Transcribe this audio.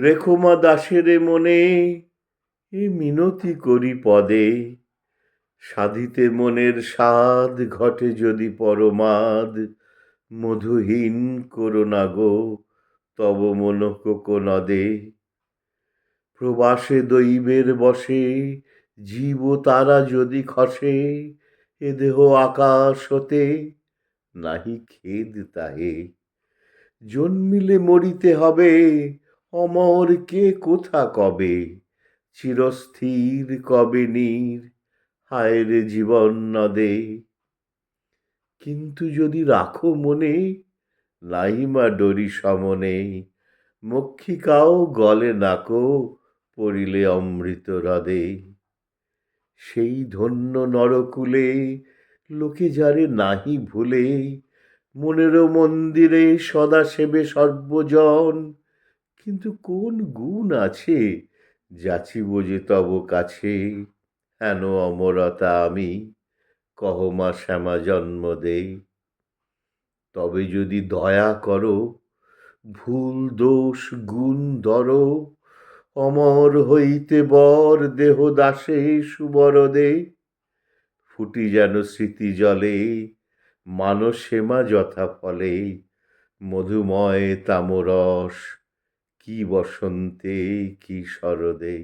রেখমা দাসের মনে, এ মিনতি করি পদে। সাধিতে মনের স্বাদ ঘটে যদি পরমাদ, মধুহীন করো না গো, তব মন কোকনদে। প্রবাসে দৈবের বসে, জীব তারা যদি খসে, এ দেহ আকাশ হতে নাহি খেদ তাহে। জন্মিলে মরিতে হবে অমর কে কোথা কবে? চিরস্থির কবে নীর? হায় রে জীবন নদে। কিন্তু যদি রাখো মনে, নাহিমা ডরি সমনে, মক্ষিকাও গলে নাকো পড়িলে অমৃত হ্রদে। সেই ধন্য নরকুলে, লোকে যারে নাহি ভুলে, মনেরও মন্দিরে সদা সেবে সর্বজন। কিন্তু কোন গুণ আছে? যাচিব যে তব কাছে। হেন অমরতা আমি কহমা শ্যামা জন্ম দে তবে যদি দয়া করো, ভুল দোষ, গুণ ধর, অমর হইতে বর দেহ দাসে সুবরদে ফুটি যেন স্মৃতি জলে মানসেমা যথা ফলে মধুময় তামরস কি বসন্তে কি শরদে?